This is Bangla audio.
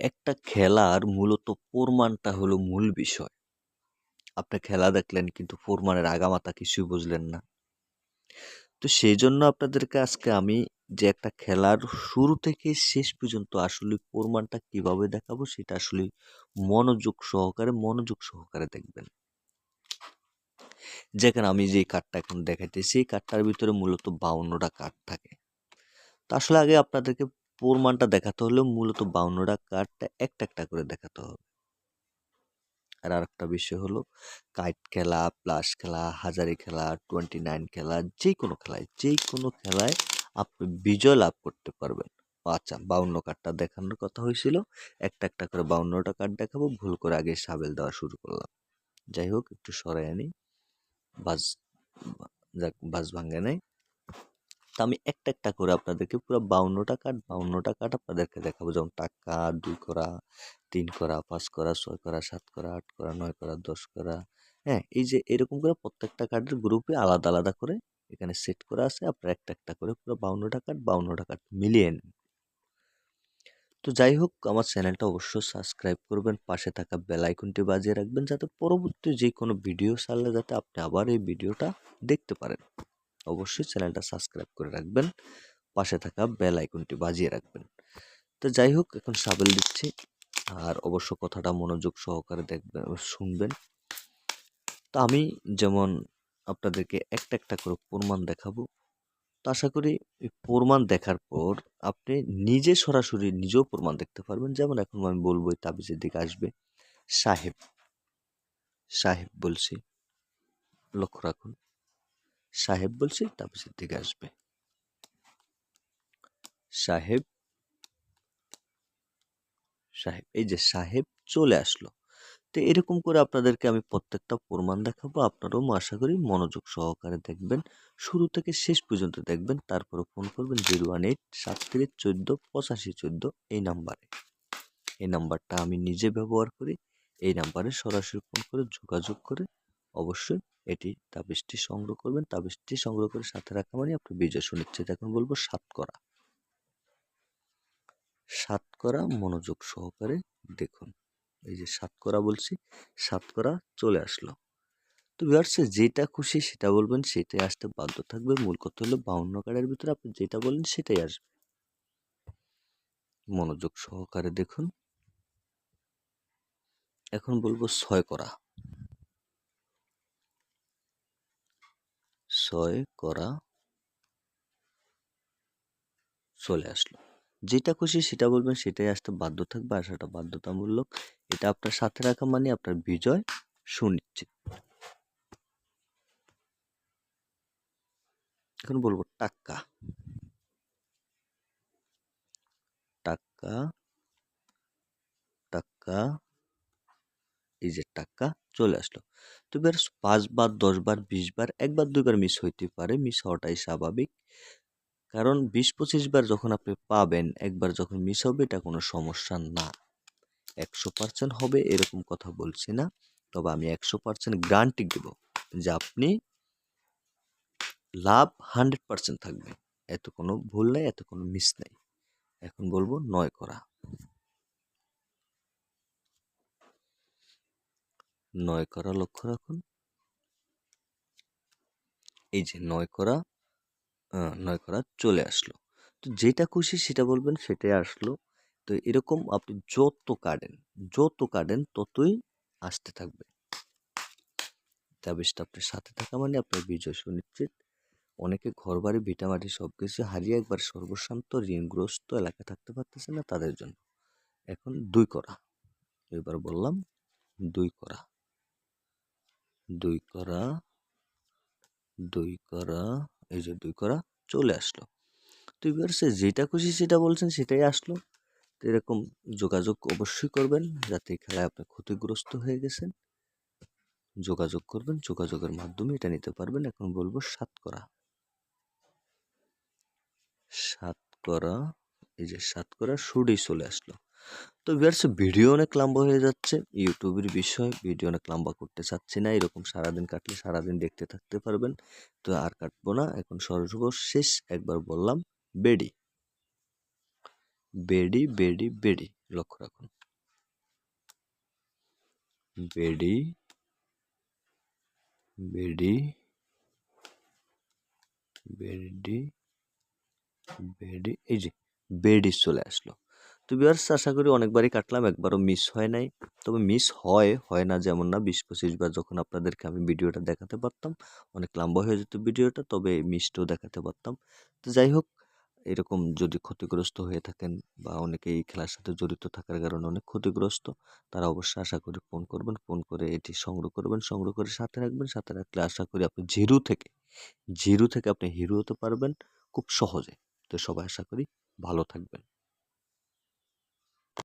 একটা খেলার মূলত প্রমাণটা হলো মূল বিষয়। আপনি খেলা দেখলেন কিন্তু প্রমাণের আগামাথা কিছুই বুঝলেন না। তো সেই জন্য আপনাদেরকে আজকে আমি যে একটা খেলার শুরু থেকে শেষ পর্যন্ত আসলে প্রমাণটা কীভাবে দেখাবো সেটা আসলে মনোযোগ সহকারে মনোযোগ সহকারে দেখবেন। যেখানে আমি যে কার্ডটা এখন দেখাইতেছি সেই কার্ডটার ভিতরে মূলত ৫২ টা কার্ড থাকে। তো আসলে আগে আপনাদেরকে প্রমাণটা দেখাতে হলেও মূলত ৫২ টা কার্ডটা একটা, একটা করে দেখাতে হবে। আর আরেকটা বিষয় হলো কাইট খেলা, প্লাস খেলা, হাজারি খেলা, 29 খেলা যে কোনো খেলায়, যে কোনো খেলায় আপনি বিজয় লাভ করতে পারবেন। আচ্ছা ৫২ কার্ডটা দেখানোর কথা হয়েছিল। একটা, একটা করে ৫২ টা কার্ড দেখাবো। ভুল করে আগে সাবেল দেওয়া শুরু করলাম। যাই হোক একটু সরাই আনি। বাজ যাক বাজ ভাঙ্গে নাই। তো আমি একটা, একটা করে আপনাদেরকে পুরা ৫২ টা কার্ড ৫২ টা কার্ড আপনাদেরকে দেখাবো। যেমন টাকা, দুই করা, তিন করা, পাঁচ করা, ছয় করা, সাত করা, আট করা, নয় করা, ১০ করা। হ্যাঁ? এই যে এরকম করে প্রত্যেকটা কার্ডের গ্রুপে আলাদা, আলাদা করে এখানে সেট করা আছে। আপনারা একটা, একটা করে পুরো ৫২ টা কার্ড ৫২ টা কার্ড মিলিয়ে নিন। তো যাই হোক আমার চ্যানেলটা অবশ্যই সাবস্ক্রাইব করবেন। পাশে থাকা বেল আইকনটি বাজিয়ে রাখবেন যাতে পরবর্তী যে কোনো ভিডিও ছাড়লে যাতে আপনি আবার এই ভিডিওটা দেখতে পারেন। অবশ্যই চ্যানেলটা সাবস্ক্রাইব করে রাখবেন। পাশে থাকা বেল আইকনটি বাজিয়ে রাখবেন। তো যাই হোক এখন সাবেল দিচ্ছি। আর অবশ্য কথাটা মনোযোগ সহকারে দেখবেন শুনবেন। তো আমি যেমন আপনাদেরকে একটা, একটা করে প্রমাণ দেখাবো। তো আশা করি প্রমাণ দেখার পর আপনি নিজে সরাসরি নিজেও প্রমাণ দেখতে পারবেন। যেমন এখন আমি বলব তাবিজের দিকে আসবে সাহেব। সাহেব বলছি। লক্ষ্য রাখুন। সাহেব বলছি তাবিজের দিকে আসবে। সাহেব সাহেব। এই যে সাহেব চলে আসলো। তো এরকম করে আপনাদেরকে আমি প্রত্যেকটা প্রমাণ দেখাবো। আপনারাও আশা করি মনোযোগ সহকারে দেখবেন। শুরু থেকে শেষ পর্যন্ত দেখবেন। তারপরে ফোন করবেন 018 37 14 85 14 এই নাম্বারে। এই নাম্বারটা আমি নিজে ব্যবহার করি। এই নাম্বারে সরাসরি ফোন করে যোগাযোগ করে অবশ্যই এটি তাবিজটি সংগ্রহ করবেন। তাবিজটি সংগ্রহ করে সাথে রাখা মানে আপনি বিজয় সুনিশ্চিত। এখন বলব সাত করা সাত করা মনোযোগ সহকারে দেখুন। এই যে সাতকরা বলছি, সাত করা চলে আসলো। তো ভিউয়ার্স যেটা খুশি সেটা বলবেন সেটাই আসতে বাধ্য থাকবে। মূল কথা হলো ৫২ কার্ডের ভিতরে আপনি যেটা বলেন সেটাই আসবে। মনোযোগ সহকারে দেখুন। এখন বলব ছয় করা। ছয় করা চলে আসলো। যেটা খুশি সেটা বলবেন সেটাই আসতে বাধ্য থাকবে। আসাটা বাধ্যতামূলক। এটা আপনার সাথে রাখা মানে আপনার বিজয় সুনিশ্চিত। এখন বলব টাক্কা। টাক্কা, টাক্কা, এই যে টাক্কা চলে আসলো। তো ভিউয়ার্স ৫ বার, ১০ বার, ২০ বার, ১ বার ২ বার মিস হইতে পারে। মিস হওয়াটাই স্বাভাবিক। কারণ ২০-২৫ বার যখন আপনি পাবেন, একবার যখন মিস হবে এটা কোনো সমস্যা না। ১০০% হবে এরকম কথা বলছি না। তবে আমি ১০০% গ্যারান্টি দিব যে আপনি লাভ 100% থাকবে। এত কোনো ভুল নাই, এত কোনো মিস নাই। এখন বলব নয় করা। ৯ করা লক্ষ্য রাখুন। এই যে নয় করা ৯ করা চলে আসলো। তো যেটা খুশি সেটা বলবেন সেটাই আসলো। তো এরকম আপনি যত কাটেন, যত কাটেন ততই আসতে থাকবে। তাবিজটা আপনার সাথে থাকা মানে আপনার বিজয় সুনিশ্চিত। অনেকে ঘর ঘরবাড়ি, ভিটামাটি সবকিছু হারিয়ে একবার সর্বশান্ত ঋণগ্রস্ত এলাকায় থাকতে পারতেছে না তাদের জন্য। এখন দুই করা। এবার বললাম দুই করা। ২ করা, দুই করা, এই যে দুই করা চলে আসলো। তো ভিউয়ার্স যেটা খুশি সেটা বলছেন সেটাই আসলো। তো এরকম যোগাযোগ অবশ্যই করবেন যাতে খেলায় আপনি ক্ষতিগ্রস্ত হয়ে গেছেন। যোগাযোগ করবেন। যোগাযোগের মাধ্যমে এটা নিতে পারবেন। এখন বলব সাত করা। সাত করা, এই যে সাত করা শুরুই চলে আসলো। তো ভিউয়ার্স ভিডিও অনেক লম্বা হয়ে যাচ্ছে। ইউটিউবের বিষয় ভিডিও অনেক লম্বা করতে চাচ্ছি না। এরকম সারাদিন কাটলে সারাদিন দেখতে থাকতে পারবেন। তো আর কাটবো না। এখন সর্বশেষ একবার বললাম বেডি। বেডি, বেডি, বেডি। লক্ষ্য রাখুন বেডি বেডি বেডি বেডি এই যে বেডি চলে আসলো তো বিয়ার্স আশা করি অনেকবারই কাটলাম, একবারও মিস হয় নাই। তবে মিস হয় হয় না যেমন না, বিশ পঁচিশ বার যখন আপনাদেরকে আমি ভিডিওটা দেখাতে পারতাম, অনেক লম্বা হয়ে যেত ভিডিওটা, তবে মিসটাও দেখাতে পারতাম। তো যাই হোক, এরকম যদি ক্ষতিগ্রস্ত হয়ে থাকেন বা অনেকে এই খেলার সাথে জড়িত থাকার কারণে অনেক ক্ষতিগ্রস্ত, তারা অবশ্যই আশা করি ফোন করবেন ফোন করে এটি সংগ্রহ করবেন, সংগ্রহ করে সাথে রাখবেন, সাথে রাখলে আশা করি আপনি জিরো থেকে জিরো থেকে আপনি হিরো হতে পারবেন খুব সহজে। তো সবাই আশা করি ভালো থাকবেন।